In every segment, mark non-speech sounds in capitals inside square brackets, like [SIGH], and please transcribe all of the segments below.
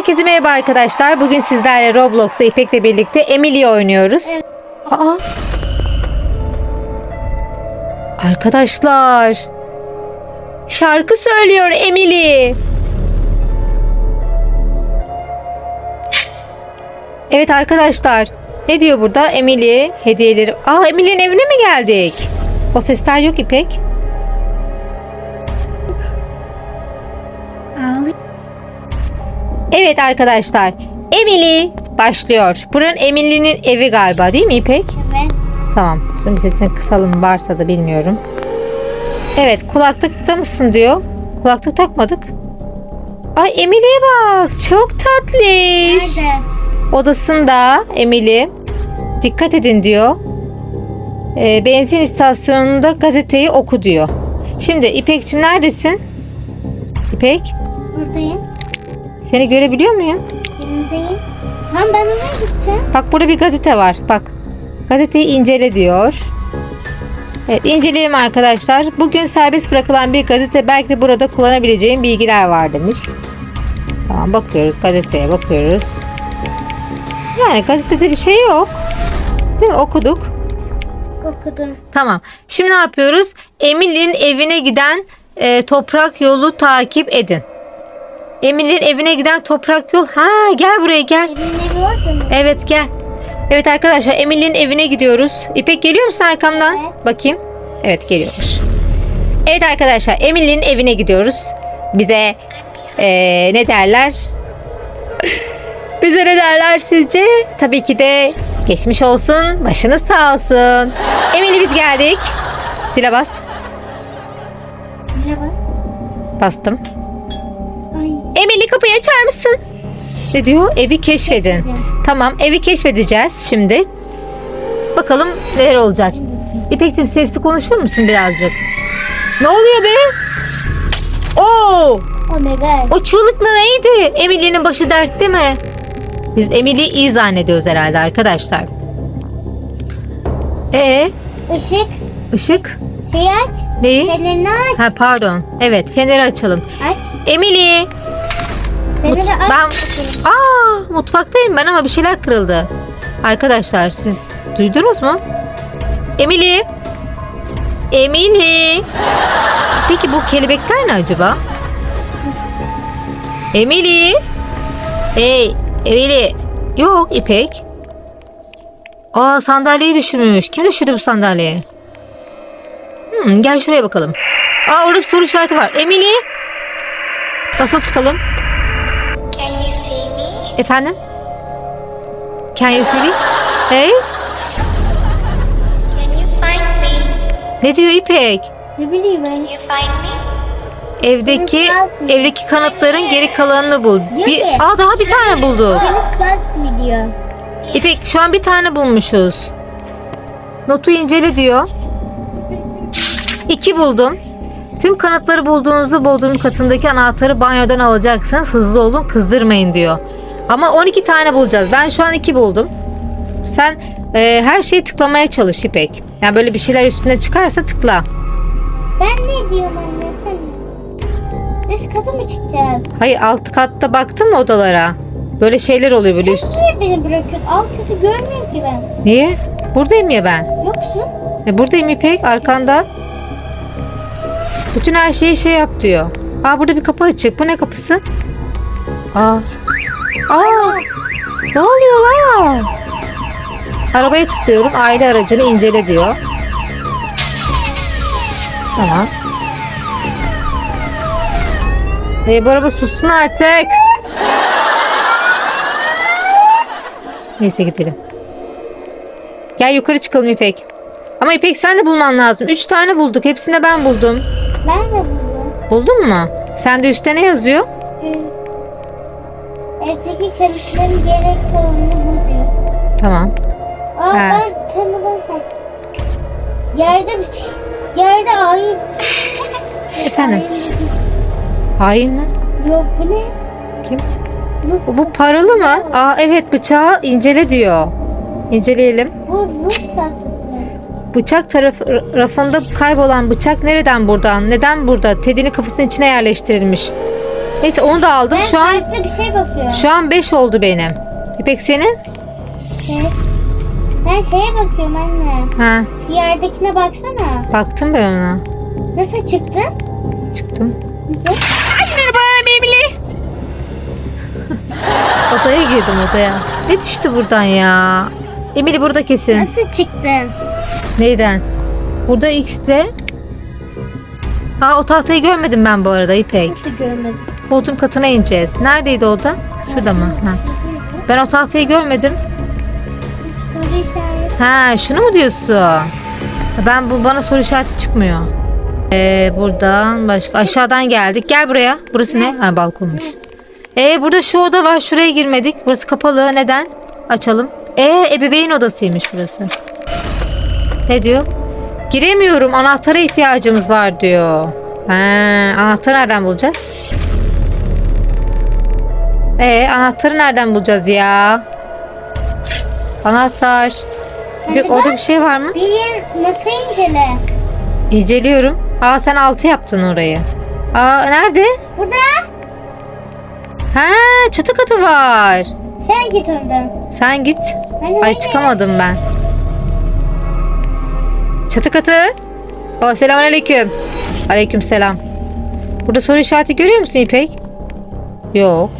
Herkese merhaba arkadaşlar. Bugün sizlerle Roblox'ta İpek'le birlikte Emily oynuyoruz. Aa. Arkadaşlar. Şarkı söylüyor Emily. Evet arkadaşlar. Ne diyor burada? Emily hediyeleri. Aa Emily'nin evine mi geldik? O sesler yok İpek. Evet arkadaşlar. Emily başlıyor. Buranın Emily'nin evi galiba değil mi İpek? Evet. Tamam. Şimdi sesini kısalım varsa da bilmiyorum. Evet kulaklıkta mısın diyor. Kulaklık takmadık. Ay Emily'ye bak. Çok tatlış. Nerede? Odasında Emily. Dikkat edin diyor. Ee, benzin istasyonunda gazeteyi oku diyor. Şimdi İpek'cim neredesin? İpek Buradayım. Seni görebiliyor muyum? Yanındayım. Tamam ben oraya gideceğim. Bak burada bir gazete var. Bak. Gazeteyi incele diyor. Evet inceleyelim arkadaşlar. Bugün serbest bırakılan bir gazete belki de burada kullanabileceğim bilgiler var demiş. Tamam bakıyoruz gazeteye bakıyoruz. Yani gazetede bir şey yok. Değil mi? Okuduk. Okudum. Tamam. Şimdi ne yapıyoruz? Emily'nin evine giden e, toprak yolu takip edin. Emily'nin evine giden toprak yol. Ha gel buraya gel. Evin evi orada mı? Evet gel. Evet arkadaşlar Emily'nin evine gidiyoruz. İpek geliyor musun arkamdan? Evet. Bakayım. Evet geliyormuş. Evet arkadaşlar Emily'nin evine gidiyoruz. Bize eee, ne derler? [LAUGHS] Bize ne derler sizce? Tabii ki de geçmiş olsun, başınız sağ olsun. Emily biz geldik. Zile bas. Merhaba. Bastım. Emily kapıyı açar mısın? Ne diyor? Evi keşfedin. Keşfedin. Tamam evi keşfedeceğiz şimdi. Bakalım neler olacak. İpek'cim sesli konuşur musun birazcık? Ne oluyor be? Oo, Oh my god. o çığlık ne neydi? Emily'nin başı dertte mi? Biz Emily'yi iyi zannediyoruz herhalde arkadaşlar. Ee, Işık. ışık Şeyi aç. neyi? Fenerini aç. Ha pardon. Evet, feneri açalım. Aç. Emily. Aç. Ben Aa, mutfaktayım ben ama bir şeyler kırıldı. Arkadaşlar siz duydunuz mu? Emily. Emily. Peki bu kelebekler ne acaba? Emily. Hey, Emily. Yok İpek. Aa sandalyeyi düşürmüş. Kim düşürdü bu sandalyeyi? Hmm, gel şuraya bakalım. Aa orada bir soru işareti var. Emily. Nasıl tutalım? Efendim? Can you see me? Hey? Can you find me? Ne diyor İpek? Ne bileyim ben. Can you find me? Evdeki evdeki kanıtların geri kalanını bul. Bir, ki- aa daha bir tane bulduk. Can you find me diyor. İpek şu an bir tane bulmuşuz. Notu incele diyor. İki buldum. Tüm kanıtları bulduğunuzda bodrum katındaki anahtarı banyodan alacaksınız. Hızlı olun kızdırmayın diyor. Ama 12 tane bulacağız. Ben şu an 2 buldum. Sen e, her şeyi tıklamaya çalış İpek. Yani böyle bir şeyler üstüne çıkarsa tıkla. Ben ne diyorum anne efendim? Üst kata mı çıkacağız? Hayır alt katta baktın mı odalara? Böyle şeyler oluyor böyle üst. Sen niye beni bırakıyorsun? Alt katı görmüyorum ki ben. Niye? Buradayım ya ben. Yoksun. E buradayım İpek arkanda. Bütün her şeyi şey yap diyor. Aa burada bir kapı açık. Bu ne kapısı? Aa. Aa. Ne oluyor lan? Arabaya tıklıyorum. Aile aracını incele diyor. Tamam. E, bu araba sussun artık. Neyse gidelim. Gel yukarı çıkalım İpek. Ama İpek sen de bulman lazım. Üç tane bulduk. Hepsini de ben buldum. Ben de buldum. Buldun mu? Sen de üstte ne yazıyor? Ee, Evdeki kanıtların gerek kalanını buluyor. Tamam. Aa He. ben tanıdım. Yerde yerde ayı. Efendim? Hain mi? Yok bu ne? Kim? Bu, bu paralı mı? Aa evet bıçağı incele diyor. İnceleyelim. Bu ruh tahtası. Bıçak tarafı rafında kaybolan bıçak nereden buradan? Neden burada? Teddy'nin kafasının içine yerleştirilmiş. Neyse onu da aldım. Ben Şu an farklı bir şey bakıyorum. şu an 5 oldu benim. İpek senin? Evet. Ben şeye bakıyorum anne. Ha, Yerdekine baksana. baktım ben ona. Nasıl çıktın? Çıktım. Nasıl? Merhaba Emily. [LAUGHS] odaya girdim odaya. Ne düştü buradan ya? Emily burada kesin. Nasıl çıktın? Neyden? Burada X'te. Aa o tahtayı görmedim ben bu arada İpek. Nasıl görmedim? Bodrum katına ineceğiz. Neredeydi o da? Şurada mı? Ha. Ben o tahtayı görmedim. Soru işareti. Ha şunu mu diyorsun? Ben bu bana soru işareti çıkmıyor. Ee, buradan başka aşağıdan geldik. Gel buraya. Burası ne? Ha balkonmuş. Ee burada şu oda var. Şuraya girmedik. Burası kapalı. Neden? Açalım. Ee ebeveyn odasıymış burası. Ne diyor? Giremiyorum. Anahtara ihtiyacımız var diyor. Ha, anahtarı nereden bulacağız? Ee anahtarı nereden bulacağız ya? Anahtar. Bir, orada bir şey var mı? Bir masayı incele. İnceliyorum. Aa sen altı yaptın orayı. Aa nerede? Burada. Ha çatı katı var. Sen git önden. Sen git. Ben Ay çıkamadım ben. Çatı katı. Oh, selamünaleyküm. Aleyküm selam. Burada soru işareti görüyor musun İpek? Yok.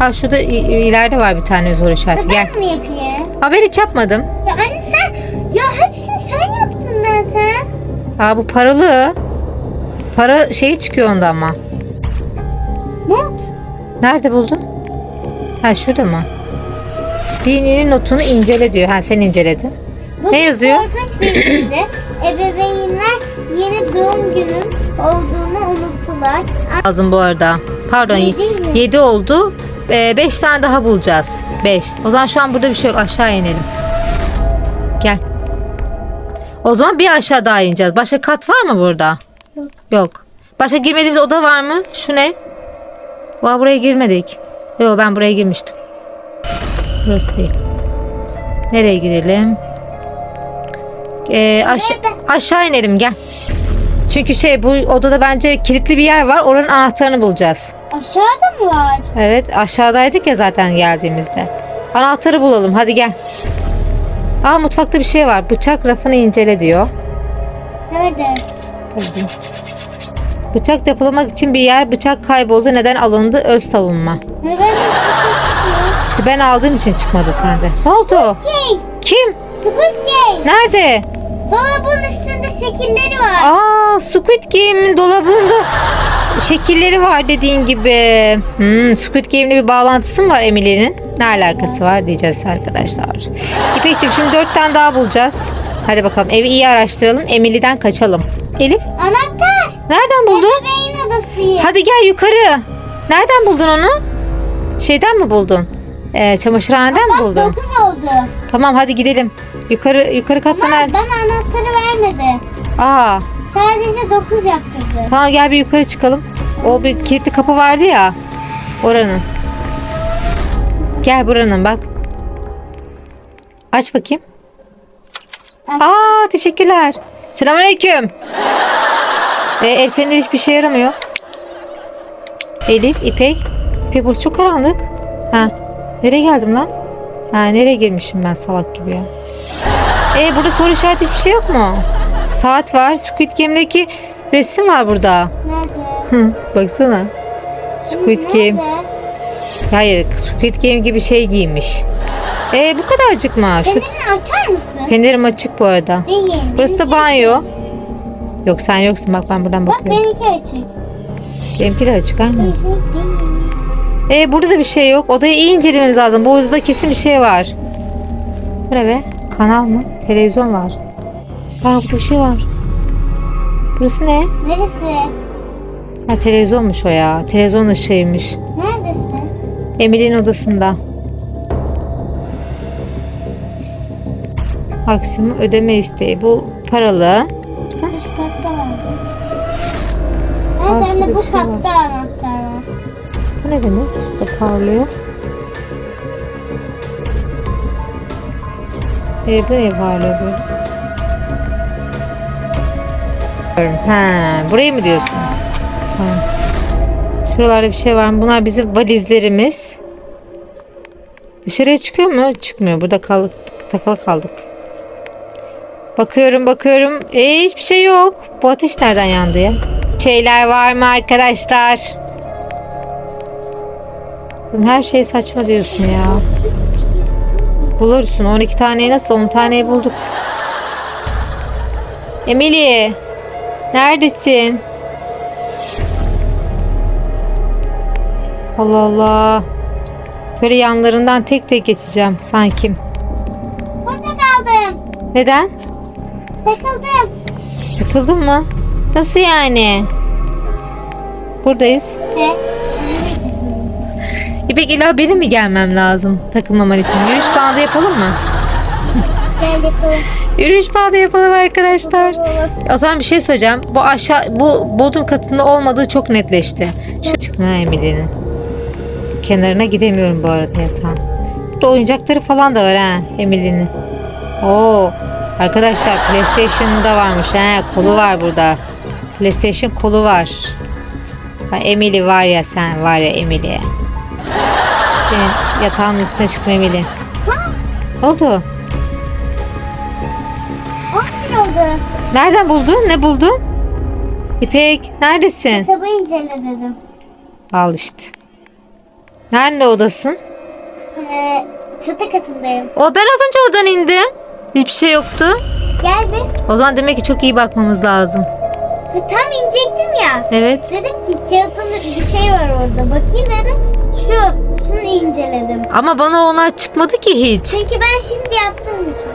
Ha şurada i- ileride var bir tane soru işareti. Gel. Ben mi yapayım? Ha ben hiç yapmadım. Ya anne sen ya hepsini sen yaptın zaten. Aa bu paralı. Para şeyi çıkıyor onda ama. Not. Nerede buldun? Ha şurada mı? Dininin notunu incele diyor. Ha sen inceledin. Bugün Ne yazıyor? korkunç bir. [CLEARS THROAT] Ebeveynler yeni doğum günün olduğunu unuttular. Lazım bu arada. Pardon Yedi mi? 7 oldu. 5 tane daha bulacağız. 5. O zaman şu an burada bir şey yok. Aşağı inelim. Gel. O zaman bir aşağı daha ineceğiz. Başka kat var mı burada? Yok. Yok. Başka girmediğimiz oda var mı? Şu ne? Vaa buraya girmedik. Yok ben buraya girmiştim. Burası değil. Nereye girelim? Ee, aşa- aşağı inelim gel. Çünkü şey bu odada bence kilitli bir yer var. Oranın anahtarını bulacağız. Aşağıda mı var? Evet aşağıdaydık ya zaten geldiğimizde. Anahtarı bulalım hadi gel. Aa mutfakta bir şey var. Bıçak rafını incele diyor. Nerede? Buldum. Bıçak depolamak için bir yer bıçak kayboldu. Neden alındı? Öz savunma. Neden? İşte ben aldığım için çıkmadı sende. Ne oldu? Game. Kim? Squid Game. Nerede? Dolabın üstünde şekilleri var. Aa Squid Game'in dolabında şekilleri var dediğin gibi. Hmm, Squid Game'le bir bağlantısı mı var Emily'nin? Ne alakası var diyeceğiz arkadaşlar. İpekciğim şimdi dört tane daha bulacağız. Hadi bakalım evi iyi araştıralım. Emily'den kaçalım. Elif Anahtar. nereden buldun? Ebeveyn odası. Hadi gel yukarı. Nereden buldun onu? Şeyden mi buldun? Ee, çamaşırhaneden mi Bak buldun? 9 oldu. Tamam hadi gidelim. Yukarı yukarı katta Ama nerede? bana anahtarı vermedi. Aa Sadece 9 yaptırdı. Tamam gel bir yukarı çıkalım. O bir kilitli kapı vardı ya. Oranın. Gel buranın bak. Aç bakayım. Aa teşekkürler. Selamünaleyküm. Ee, [LAUGHS] el feneri hiçbir şey yaramıyor. Elif, İpek. İpek burası çok karanlık. Ha. Nereye geldim lan? Ha nereye girmişim ben salak gibi ya. Ee burada soru işareti hiçbir şey yok mu? Saat var. Squid Game'deki resim var burada. Nerede? Hı, baksana. Squid Game. Nerede? Hayır, Squid Game gibi şey giymiş. Ee bu kadarcık mı? Şu Fenerini açar mısın? fenerim açık bu arada. Değil. Burası da banyo. açık. Yok sen yoksun bak ben buradan Bak bakıyorum. benimki açık. Benimki de açık değil. Ee burada da bir şey yok. Odayı iyi incelememiz lazım. Bu odada kesin bir şey var. Bu ne be? Kanal mı? Televizyon var. Aa burada bir şey var. Burası ne? Neresi? Ha televizyonmuş o ya. Televizyon ışığıymış. Neredesin? Emily'nin odasında. Maksimum ödeme isteği. Bu paralı. Üst katta vardı. Aa, şurada anne bu bir şey var. katta anahtar var. Bu ne demek? Burada parlıyor. E, bu ne parlıyor böyle? Ha, burayı mı diyorsun? Tamam. Şuralarda bir şey var mı? Bunlar bizim valizlerimiz. Dışarıya çıkıyor mu? Çıkmıyor. Burada kaldık, takılı kaldık. Bakıyorum bakıyorum. E, hiçbir şey yok. Bu ateş nereden yandı ya? Şeyler var mı arkadaşlar? Her şey saçma diyorsun ya. Bulursun. 12 taneyi nasıl? 10 taneyi bulduk. Emily. Neredesin? Allah Allah. Böyle yanlarından tek tek geçeceğim sanki. Burada kaldım. Neden? Takıldım. Sıkıldın mı? Nasıl yani? Buradayız. Ne? İpek illa benim mi gelmem lazım takılmaman için? Yürüyüş bandı yapalım mı? Gel yapalım. Yürüyüş bandı yapalım arkadaşlar. O zaman bir şey söyleyeceğim. Bu aşağı bu bodrum katında olmadığı çok netleşti. Şimdi çıktım ha Emily'nin. Kenarına gidemiyorum bu arada yatağın. Burada oyuncakları falan da var ha Emily'nin. Oo arkadaşlar PlayStation'da varmış ha kolu var burada. PlayStation kolu var. Ha, Emily var ya sen var ya Emily. Senin yatağın üstüne çıktım Emily. Ne oldu? 10 bin oldu. Nereden buldun? Ne buldun? İpek neredesin? Kitabı incele dedim. Al işte. Nerede odasın? Ee, çatı katındayım. O ben az önce oradan indim. Hiçbir şey yoktu. Gel bir. O zaman demek ki çok iyi bakmamız lazım. Ya Tam inecektim ya. Evet. Dedim ki kağıtın bir şey var orada. Bakayım dedim. Şu, şunu inceledim. Ama bana ona çıkmadı ki hiç. Çünkü ben şimdi yaptığım için.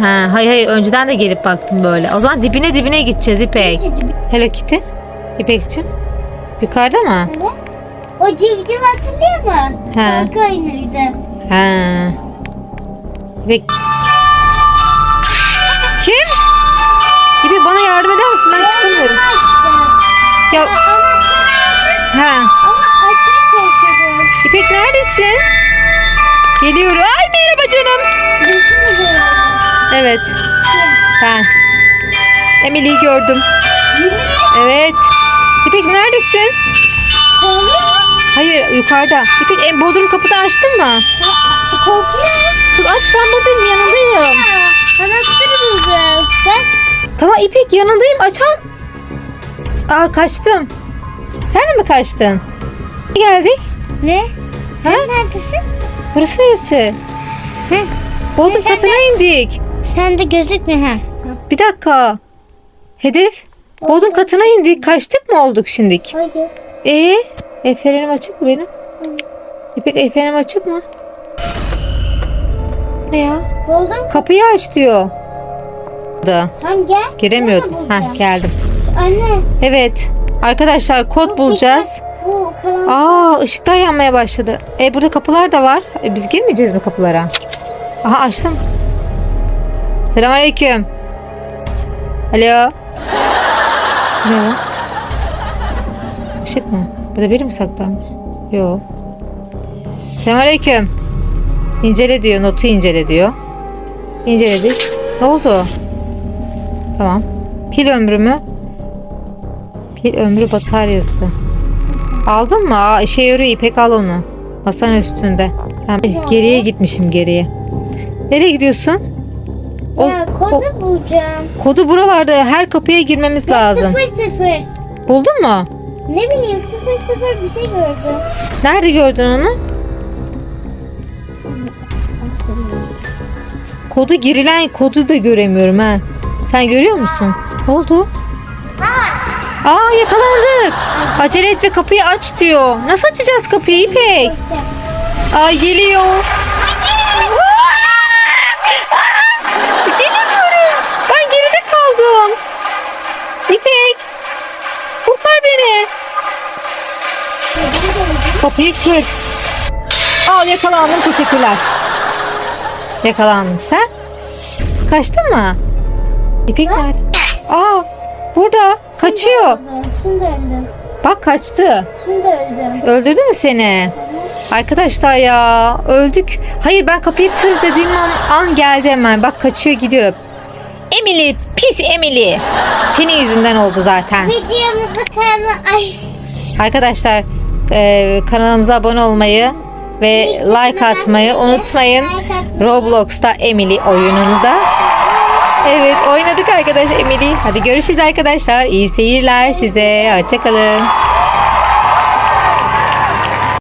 Ha, hayır hayır önceden de gelip baktım böyle. O zaman dibine dibine gideceğiz İpek. Hello Kitty. İpekciğim. Yukarıda mı? O civciv hatırlıyor musun? He. Korku oyunuydu. Ha. İpek. Kim? İpek bana yardım eder misin? Ben çıkamıyorum. Ya ha. ama açmak korkuyorum. İpek neredesin? Geliyorum. Ay merhaba canım. Birisi mi? Evet. Ben. Emily'yi gördüm. Evet. İpek neredesin? Hayır yukarıda. İpek e, bodrum kapıda açtın mı? Kız aç ben buradayım yanındayım. Anahtarı buldum. Bak. Tamam İpek yanındayım açar. Aa kaçtım. Sen de mi kaçtın? Geldik. Ne? Sen Ha? neredesin? Burası neresi? Hı. Bodrum katına indik. Sen de gözükmüyor ha. Bir dakika. Hedef. Bodrum katına indik. Kaçtık mı olduk şimdik? Hayır. Ee, el fenerim açık mı benim? İpek el fenerim açık mı? Ne ya? Buldum. Kapıyı aç diyor. Da. Tamam gel. Giremiyordum. Ha geldim. Anne. Evet. Arkadaşlar kod bulacağız. Bu karanlık. Aa ışıklar yanmaya başladı. E burada kapılar da var. E, biz girmeyeceğiz mi kapılara? Aha açtım. Selamünaleyküm. Alo. Ne o? Işık mı? Burada biri mi saklanmış? Yok. Selamünaleyküm. İncele diyor. Notu incele diyor. İnceledik. Ne oldu? Tamam. Pil ömrü mü? Pil ömrü bataryası. Aldın mı? Aa, işe yarıyor. İpek al onu. Masanın üstünde. Tamam. Geriye gitmişim geriye. Nereye gidiyorsun? O, Ya kodu bulacağım. kodu buralarda her kapıya girmemiz lazım. Sıfır sıfır. Buldun mu? Ne bileyim sıfır sıfır bir şey gördüm. Nerede gördün onu? Kodu girilen kodu da göremiyorum ha. Sen görüyor musun? Ne oldu? Aa yakalandık. Acele et ve kapıyı aç diyor. Nasıl açacağız kapıyı İpek? Ay geliyor. Gelemiyorum. Ben geride kaldım. İpek. Kurtar beni. Kapıyı kır. Al yakalandım teşekkürler. Yakalandım. Sen? Kaçtın mı? İpek nerede? Aa burada. Kaçıyor. Şimdi öldüm. Bak kaçtı. Şimdi öldüm. Öldürdü mü seni? Arkadaşlar ya öldük. Hayır ben kapıyı kır dediğim an, an geldi hemen. Bak kaçıyor gidiyor. Emily pis Emily. Senin yüzünden oldu zaten. Videomuzu kanal... Ay. Arkadaşlar e, kanalımıza abone olmayı ve like atmayı unutmayın. Roblox'ta Emily oyununu da. Evet oynadık arkadaşlar Emily. Hadi görüşürüz arkadaşlar. İyi seyirler size. Hoşçakalın.